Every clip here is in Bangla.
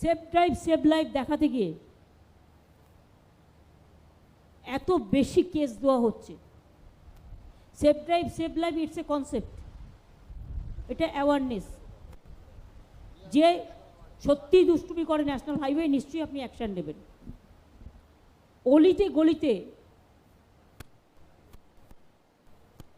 সেফ ড্রাইভ, সেভ লাইফ দেখাতে গিয়ে এত বেশি কেস দেওয়া হচ্ছে। Safe drive, save life it's a concept. এটা অ্যাওয়ারনেস যে সত্যি দুষ্টুমি করে ন্যাশনাল হাইওয়ে, নিশ্চয়ই আপনি অ্যাকশন নেবেন। অলিতে গলিতে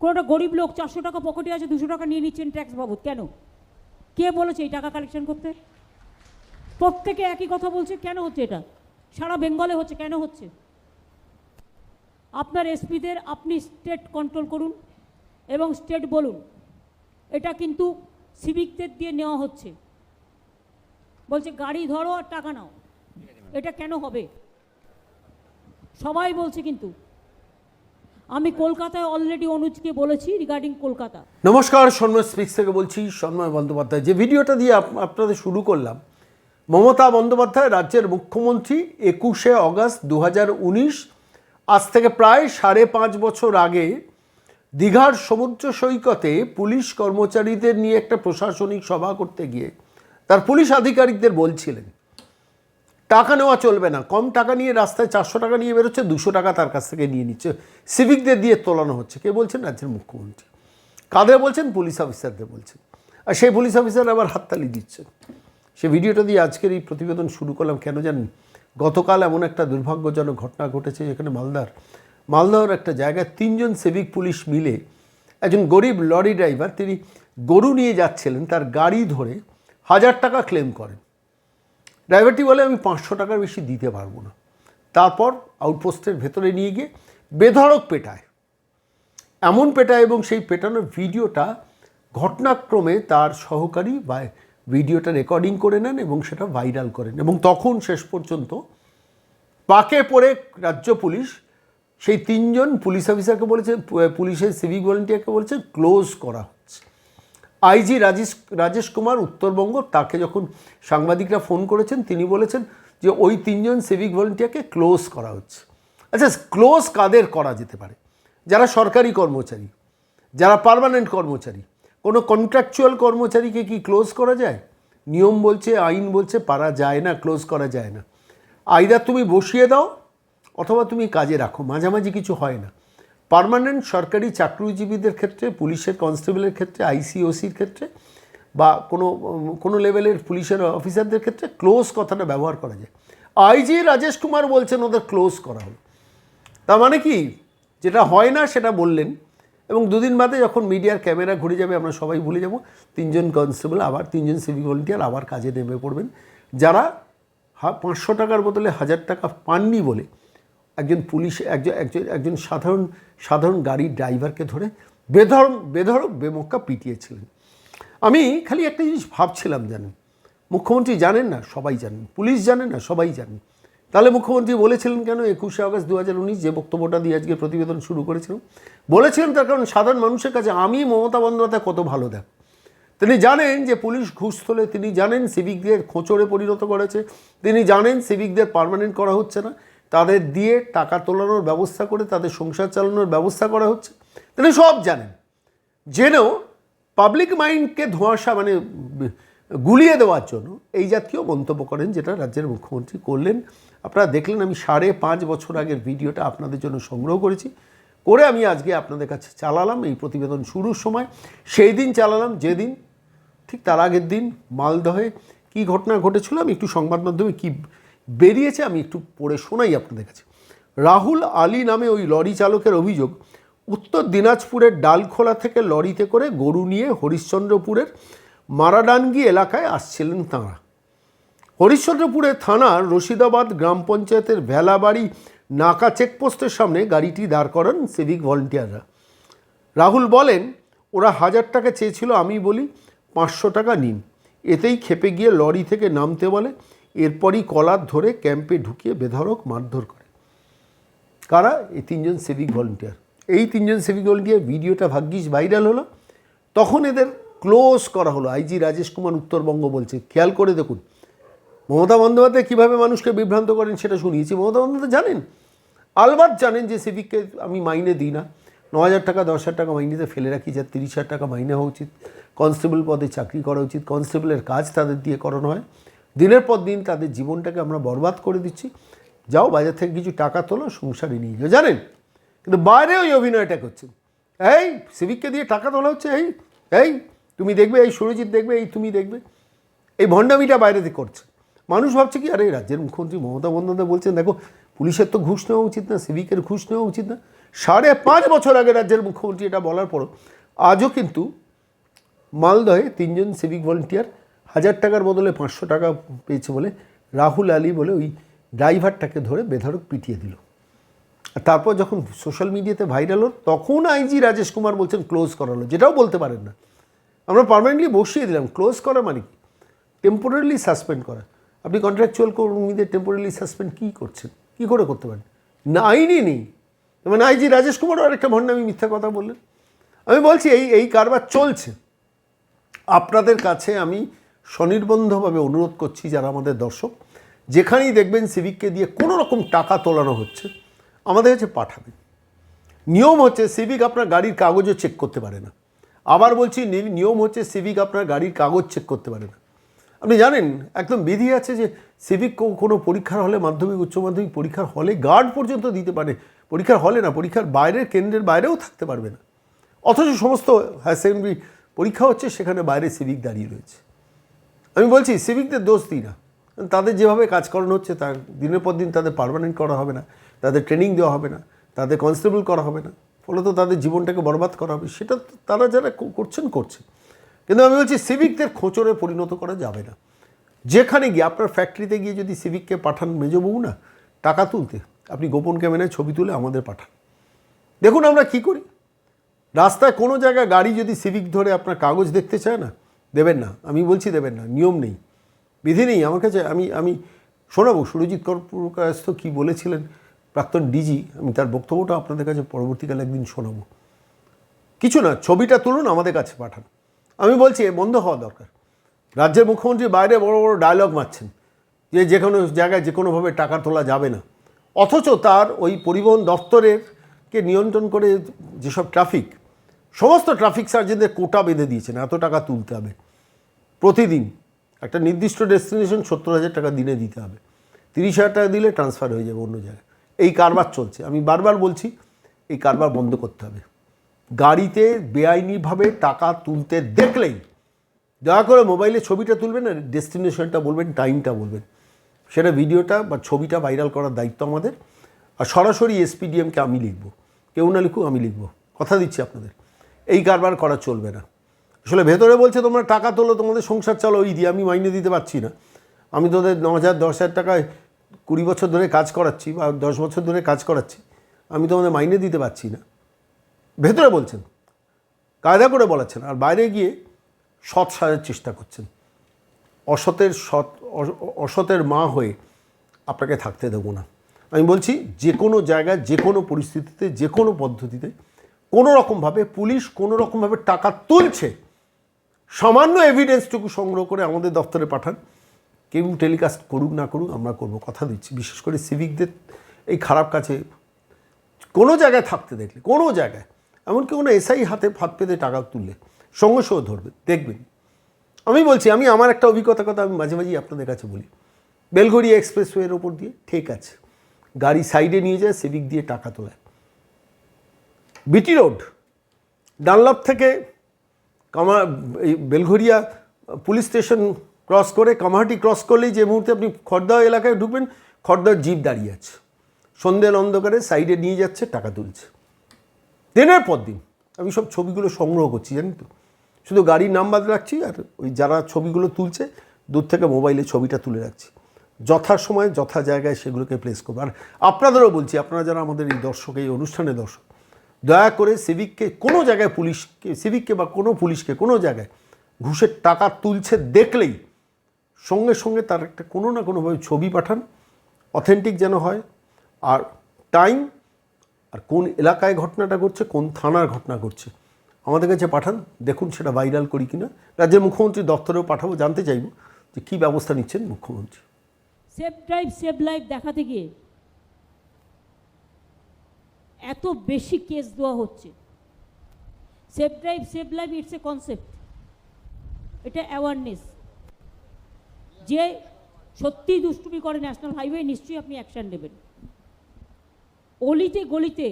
কোনোটা গরিব লোক চারশো টাকা পকেটে আছে, দুশো টাকা নিয়ে নিচ্ছেন ট্যাক্স বাবদ। কেন? কে বলেছে এই টাকা কালেকশন করতে? প্রত্যেকে একই কথা বলছে, কেন হচ্ছে এটা? সারা বেঙ্গলে হচ্ছে, কেন হচ্ছে? আপনার এসপিদের আপনি স্টেট কন্ট্রোল করুন এবং স্টেট বলুন, এটা কিন্তু সিভিকদের দিয়ে নেওয়া হচ্ছে। বলছে, গাড়ি ধরো আর টাকা নাও। এটা কেন হবে? সবাই বলছে কিন্তু। আমি কলকাতায় অলরেডি অনুজকে বলেছি রিগার্ডিং কলকাতা। নমস্কার, সন্ময় স্পিক্স থেকে বলছি, সন্ময় বন্দ্যোপাধ্যায়। যে ভিডিওটা দিয়ে আপ- আপনাদের শুরু করলাম মমতা বন্দ্যোপাধ্যায় রাজ্যের মুখ্যমন্ত্রী একুশে অগস্ট দু হাজার উনিশ, আজ থেকে প্রায় সাড়ে পাঁচ বছর আগে দীঘার সমুদ্র সৈকতে পুলিশ কর্মচারীদের নিয়ে একটা প্রশাসনিক সভা করতে গিয়ে তার পুলিশ আধিকারিকদের বলছিলেন, টাকা নেওয়া চলবে না, কম টাকা নিয়ে রাস্তায় চারশো টাকা নিয়ে বেরোচ্ছে, দুশো টাকা তার কাছ থেকে নিয়ে নিচ্ছে, সিভিকদের দিয়ে তোলানো হচ্ছে। কে বলছেন? রাজ্যের মুখ্যমন্ত্রী। কাদের বলছেন? পুলিশ অফিসারদের বলছেন। আর সেই পুলিশ অফিসার আবার হাততালি দিচ্ছেন। সে ভিডিওটা দিয়ে আজকের এই প্রতিবেদন শুরু করলাম। কেন জানেন? গতকাল এমন একটা দুর্ভাগ্যজনক ঘটনা ঘটেছে যেখানে মালদার মালদার একটা জায়গায় তিনজন সিভিক পুলিশ মিলে একজন গরিব লরি ড্রাইভার, তিনি গরু নিয়ে যাচ্ছিলেন, তার গাড়ি ধরে হাজার টাকা ক্লেম করেন। ড্রাইভারটি বলে, আমি পাঁচশো টাকার বেশি দিতে পারব না। তারপর আউটপোস্টের ভেতরে নিয়ে গিয়ে বেধড়ক পেটায়। এমন পেটায় এবং সেই পেটানোর ভিডিওটা ঘটনাক্রমে তার সহকারী বা ভিডিওটা রেকর্ডিং করে নেন এবং সেটা ভাইরাল করেন। এবং তখন শেষ পর্যন্ত পাকে পড়ে রাজ্য পুলিশ, সেই তিনজন পুলিশ অফিসারকে বলেছে পুলিশের সিভিক ভলেন্টিয়ারকে বলেছে, ক্লোজ করা হচ্ছে। আইজি রাজেশ রাজেশ কুমার উত্তরবঙ্গ, তাকে যখন সাংবাদিকরা ফোন করেছেন, তিনি বলেছেন যে ওই তিনজন সিভিক ভলেন্টিয়ারকে ক্লোজ করা হচ্ছে। আচ্ছা ক্লোজ কাদের করা যেতে পারে? যারা সরকারি কর্মচারী, যারা পার্মানেন্ট কর্মচারী কোনো কন্ট্রাকচুয়াল কর্মচারীকে কি ক্লোজ করা যায়? নিয়ম বলছে, আইন বলছে, পারা যায় না ক্লোজ করা যায় না। আইদার তুমি বসিয়ে দাও, অথবা তুমি কাজে রাখো, মাঝামাঝি কিছু হয় না। পার্মানেন্ট সরকারি চাকরিজীবীদের ক্ষেত্রে, পুলিশের কনস্টেবলের ক্ষেত্রে আইসিওসির ক্ষেত্রে, বা কোনো কোনো লেভেলের পুলিশের অফিসারদের ক্ষেত্রে ক্লোজ কথাটা ব্যবহার করা যায়। আইজি রাজেশ কুমার বলছেন, ওদের ক্লোজ করা হলো। তার মানে কি? যেটা হয় না, সেটা বললেন। এবং দুদিন বাদে যখন মিডিয়ার ক্যামেরা ঘুরে যাবে, আমরা সবাই ভুলে যাব, তিনজন কনস্টেবল আবার তিনজন সিভিক ভলেন্টিয়ার আবার কাজে নেমে পড়বেন। যারা পাঁচশো টাকার বদলে হাজার টাকা পাননি বলে একজন পুলিশ, একজন একজন একজন সাধারণ সাধারণ গাড়ির ড্রাইভারকে ধরে বেধরম বেধড়ক বেমক্কা পিটিয়েছিলেন। আমি খালি একটা জিনিস ভাবছিলাম জানেন, মুখ্যমন্ত্রী জানেন না, সবাই জানেন, পুলিশ জানেন না, সবাই জানেন। তাহলে মুখ্যমন্ত্রী বলেছিলেন কেন? একুশে আগস্ট দু হাজার উনিশ যে বক্তব্যটা দিয়ে আজকে প্রতিবেদন শুরু করেছিলাম। বলেছিলেন তার কারণ সাধারণ মানুষের কাছে, আমি মমতা বন্দ্যোপাধ্যায় কত ভালো দেখ। তিনি জানেন যে পুলিশ ঘুষ তোলে, তিনি জানেন সিভিকদের খোঁচড়ে পরিণত করেছে, তিনি জানেন সিভিকদের পার্মানেন্ট করা হচ্ছে না। তাদের দিয়ে টাকা তোলানোর ব্যবস্থা করে, তাদের সংসার চালানোর ব্যবস্থা করা হচ্ছে। তিনি সব জানেন। জেনেও পাবলিক মাইন্ডকে ধোঁয়াশা মানে গুলিয়ে দেওয়ার জন্য এই জাতীয় মন্তব্য করেন যেটা রাজ্যের মুখ্যমন্ত্রী করলেন। আপনারা দেখলেন আমি সাড়ে পাঁচ বছর আগের ভিডিওটা আপনাদের জন্য সংগ্রহ করেছি। করে আমি আজকে আপনাদের কাছে চালালাম, এই প্রতিবেদন শুরুর সময়। সেই দিন চালালাম, যেদিন, ঠিক তার আগের দিন মালদহে কী ঘটনা ঘটেছিল আমি একটু সংবাদ মাধ্যমে কী বেরিয়েছে আমি একটু পড়ে শোনাই আপনাদের কাছে। রাহুল আলী নামে ওই লরি চালকের অভিযোগ, উত্তর দিনাজপুরের ডালখোলা থেকে লরিতে করে গরু নিয়ে হরিশ্চন্দ্রপুরের মারাডানগি এলাকায় আসছিলেন তাঁরা। হরিশ্চন্দ্রপুরের থানার রশিদাবাদ গ্রাম পঞ্চায়েতের ভেলাবাড়ি নাকা চেকপোস্টের সামনে গাড়িটি দাঁড় করান সিভিক ভলেন্টিয়াররা। রাহুল বলেন, ওরা হাজার টাকা চেয়েছিল, আমি বলি পাঁচশো টাকা নিন। এতেই খেপে গিয়ে লরি থেকে নামতে বলে, এরপরই কলার ধরে ক্যাম্পে ঢুকিয়ে বেধড়ক মারধর করে। কারা? এই তিনজন সিভিক ভলেন্টিয়ার। এই তিনজন সিভিক ভলেন্টিয়ার ভিডিওটা ভাগ্যিস ভাইরাল হলো। তখন এদের ক্লোজ করা হলো। আইজি রাজেশ কুমার উত্তরবঙ্গ বলছে, খেয়াল করে দেখুন, মমতা বন্দ্যোপাধ্যায় কীভাবে মানুষকে বিভ্রান্ত করেন সেটা শুনিয়েছি। মমতা বন্দ্যোপাধ্যায় জানেন? আলবাত জানেন যে সিভিককে আমি মাইনে দিই না। ন হাজার টাকা দশ হাজার টাকা মাইনেতে ফেলে রাখি যার তিরিশ হাজার টাকা মাইনে হওয়া উচিত। কনস্টেবল পদে চাকরি করা উচিত। কনস্টেবলের কাজ তাদের দিয়ে করানো হয়। দিনের পর দিন তাদের জীবনটাকে আমরা বরবাদ করে দিচ্ছি। যাও, বাজার থেকে কিছু টাকা তোলো, সংসারে নিয়ে যাও। জানেন? কিন্তু বাইরে ওই অভিনয়টা করছেন। এই, সিভিককে দিয়ে টাকা তোলা হচ্ছে, এই এই। তুমি দেখবে, এই সুরজিৎ দেখবে, এই তুমি দেখবে। এই ভণ্ডামিটা বাইরেতে করছে। মানুষ ভাবছে কি, আরে, রাজ্যের মুখ্যমন্ত্রী মমতা বন্দ্যোপাধ্যায় বলছেন, দেখো, পুলিশের তো ঘুষ নেওয়া উচিত না, সিভিকের ঘুষ নেওয়া উচিত না। সাড়ে পাঁচ বছর আগে রাজ্যের মুখ্যমন্ত্রী এটা বলার পরও, আজও কিন্তু মালদহে তিনজন সিভিক ভলেন্টিয়ার হাজার টাকার বদলে পাঁচশো টাকা পেয়েছে বলে রাহুল আলী বলে ওই ড্রাইভারটাকে ধরে বেধড়ক পিটিয়ে দিল। আর তারপর যখন সোশ্যাল মিডিয়াতে ভাইরাল হল, তখন আইজি রাজেশ কুমার বলছেন ক্লোজ করালো। যেটাও বলতে পারেন না। আমরা পার্মানেন্টলি বসিয়ে দিলাম। ক্লোজ করা মানে কি? টেম্পোরারি সাসপেন্ড করা। আপনি কন্ট্রাকচুয়াল কর্মীদের টেম্পোরারি সাসপেন্ড কী করছেন? কী করে করতে পারেন? না, আইনই নেই। মানে আইজি রাজেশ কুমারও আরেকটা ভণ্ডামি মিথ্যা কথা বললেন। আমি বলছি, এই এই কারবার চলছে। আপনাদের কাছে আমি স্বনির্বন্ধভাবে অনুরোধ করছি যারা আমাদের দর্শক, যেখানেই দেখবেন সিভিককে দিয়ে কোনো রকম টাকা তোলানো হচ্ছে, আমাদের কাছে পাঠাবেন। নিয়ম হচ্ছে, সিভিক আপনার গাড়ির কাগজও চেক করতে পারে না। আবার বলছি নিয়ম হচ্ছে সিভিক আপনার গাড়ির কাগজ চেক করতে পারে না। আপনি জানেন, একদম বিধি আছে যে সিভিক কোনো পরীক্ষার হলে, মাধ্যমিক, উচ্চ মাধ্যমিক পরীক্ষার হলে গার্ড পর্যন্ত দিতে পারে। পরীক্ষার হলে না, পরীক্ষার বাইরের কেন্দ্রের বাইরেও থাকতে পারবে না। অথচ সমস্ত হায়ার সেকেন্ডারি পরীক্ষা হচ্ছে, সেখানে বাইরে সিভিক দাঁড়িয়ে রয়েছে। আমি বলছি সিভিকদের দোষ দিই না। তাদের যেভাবে কাজ করানো হচ্ছে তার দিনের পর দিন তাদের পার্মানেন্ট করা হবে না। তাদের ট্রেনিং দেওয়া হবে না। তাদের কনস্টেবল করা হবে না। ফলত তাদের জীবনটাকে বরবাদ করা হবে। সেটা তো তারা যারা করছেন করছে কিন্তু আমি বলছি, সিভিকদের খোঁচরে পরিণত করা যাবে না। যেখানে গিয়ে আপনার ফ্যাক্টরিতে গিয়ে যদি সিভিককে পাঠান মেজবউ না টাকা তুলতে, আপনি গোপন ক্যামেরায় ছবি তুলে আমাদের পাঠান। দেখুন আমরা কি করি। রাস্তায় কোনো জায়গায় গাড়ি যদি সিভিক ধরে আপনার কাগজ দেখতে চায় না, দেবেন না। আমি বলছি দেবেন না, নিয়ম নেই। বিধি নেই। আমার কাছে আমি আমি শোনাবো। সুরজিৎ কর্পূরকায়স্থ কী বলেছিলেন? প্রাক্তন ডিজি আমি তার বক্তব্যটা আপনাদের কাছে পরবর্তীকালে একদিন শোনাবো। কিছু না, ছবিটা তুলুন, আমাদের কাছে পাঠান। আমি বলছি বন্ধ হওয়া দরকার। রাজ্যের মুখ্যমন্ত্রী বাইরে বড় বড় ডায়লগ মারছেন, যে যে কোনো জায়গায় যে কোনোভাবে টাকা তোলা যাবে না। অথচ তার ওই পরিবহন দপ্তরের কে নিয়ন্ত্রণ করে যেসব ট্রাফিক সমস্ত ট্রাফিক সার্জেনদের কোটা বেঁধে দিয়েছেন, এত টাকা তুলতে হবে। প্রতিদিন একটা নির্দিষ্ট ডেস্টিনেশন সত্তর হাজার টাকা দিনে দিতে হবে। তিরিশ হাজার টাকা দিলে ট্রান্সফার হয়ে যাবে অন্য জায়গায়। এই কারবার চলছে। আমি বারবার বলছি, এই কারবার বন্ধ করতে হবে। গাড়িতে বেআইনিভাবে টাকা তুলতে দেখলেই, দয়া করে মোবাইলে ছবিটা তুলবেন আর ডেস্টিনেশনটা বলবেন, টাইমটা বলবেন। সেটা ভিডিওটা বা ছবিটা ভাইরাল করার দায়িত্ব আমাদের। আর সরাসরি এসপিডিএমকে আমি লিখব। কেউ না লিখুক, আমি লিখব। কথা দিচ্ছি আপনাদের। এই কারবার করা চলবে না। আসলে ভেতরে বলছে, তোমরা টাকা তোলো, তোমাদের সংসার চালো ওই দিয়ে আমি মাইনে দিতে পারছি না। আমি তোদের ন হাজার, দশ হাজার টাকায় কুড়ি বছর ধরে কাজ করাচ্ছি বা দশ বছর ধরে কাজ করাচ্ছি, আমি তোমাদের মাইনে দিতে পারছি না। ভেতরে বলছেন, কায়দা করে বলাচ্ছেন আর বাইরে গিয়ে সৎ সাজার চেষ্টা করছেন। অসতের সৎ অসতের মা হয়ে আপনাকে থাকতে দেবো না। আমি বলছি, যে কোনো জায়গায়, যে কোনো পরিস্থিতিতে, যে কোনো পদ্ধতিতে কোনো রকমভাবে পুলিশ কোনো রকমভাবে টাকা তুলছে, সামান্য এভিডেন্সটুকু সংগ্রহ করে আমাদের দপ্তরে পাঠান। কেউ টেলিকাস্ট করুক না করুক, আমরা করব, কথা দিচ্ছি। বিশেষ করে সিভিকদের এই খারাপ কাছে কোনো জায়গায় থাকতে দেখলে, কোনো জায়গায়, এমনকি কোনো এসআই হাতে হাত পেতে টাকা তুললে, সঙ্গে সঙ্গে ধরবে, দেখবেন। আমি বলছি, আমি আমার একটা অভিজ্ঞতার কথা আমি মাঝে মাঝেই আপনাদের কাছে বলি। বেলঘড়িয়া এক্সপ্রেসওয়ের ওপর দিয়ে ঠিক আছে। গাড়ি সাইডে নিয়ে যায় সিভিক দিয়ে টাকা তোলায় বিটি রোড ডানলপ থেকে কামা বেলঘরিয়া পুলিশ স্টেশন ক্রস করে কামাহাটি ক্রস করলেই যে মুহূর্তে আপনি খর্দা এলাকায় ঢুকবেন খড়দার জিপ দাঁড়িয়ে আছে। সন্ধ্যের অন্ধকারে সাইডে নিয়ে যাচ্ছে, টাকা তুলছে। দিনের পর দিন, আমি সব ছবিগুলো সংগ্রহ করছি, জানেন তো। শুধু গাড়ির নাম্বার রাখছি, আর ওই যারা ছবিগুলো তুলছে, দূর থেকে মোবাইলে ছবিটা তুলে রাখছি। যথা সময় যথা জায়গায় সেগুলোকে প্লেস করব। আর আপনাদেরও বলছি, আপনারা যারা আমাদের এই দর্শক, এই অনুষ্ঠানে দর্শক, দয়া করে সিভিককে কোনো জায়গায় পুলিশকে, সিভিককে বা কোনো পুলিশকে কোনো জায়গায় ঘুষের টাকা তুলছে দেখলেই সঙ্গে সঙ্গে তার একটা কোনো না কোনোভাবে ছবি পাঠান, অথেন্টিক যেন হয়, আর টাইম, আর কোন এলাকায় ঘটনাটা ঘটছে, কোন থানার ঘটনা ঘটছে, আমাদের কাছে পাঠান, দেখুন সেটা ভাইরাল করি কি না রাজ্যের মুখ্যমন্ত্রী দপ্তরেও পাঠাবো, জানতে চাইব যে কী ব্যবস্থা নিচ্ছেন মুখ্যমন্ত্রী। সেফ ড্রাইভ, সেভ লাইফ দেখাতে গিয়ে এত বেশি কেস দেওয়া হচ্ছে। Safe drive, save life, it's a concept. এটা অ্যাওয়ারনেস যে সত্যি দুষ্টুমি করে ন্যাশনাল হাইওয়ে, নিশ্চয়ই আপনি অ্যাকশন নেবেন। অলিতে গলিতে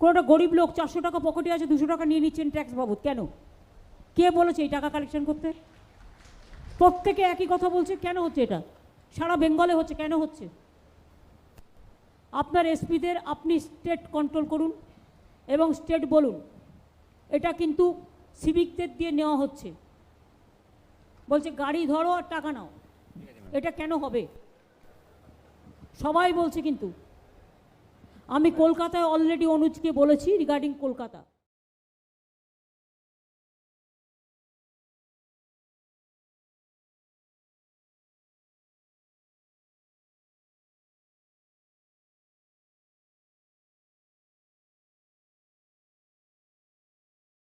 কোনোটা গরিব লোক চারশো টাকা পকেটে আছে, দুশো টাকা নিয়ে নিচ্ছেন ট্যাক্স বাবদ। কেন? কে বলেছে এই টাকা কালেকশন করতে? প্রত্যেকে একই কথা বলছে, কেন হচ্ছে এটা? সারা বেঙ্গলে হচ্ছে, কেন হচ্ছে? আপনার এসপিদের আপনি স্টেট কন্ট্রোল করুন এবং স্টেট বলুন, এটা কিন্তু সিভিকদের দিয়ে নেওয়া হচ্ছে। বলছে, গাড়ি ধরো আর টাকা নাও। এটা কেন হবে? সবাই বলছে কিন্তু। আমি কলকাতায় অলরেডি অনুজকে বলেছি রিগার্ডিং কলকাতা।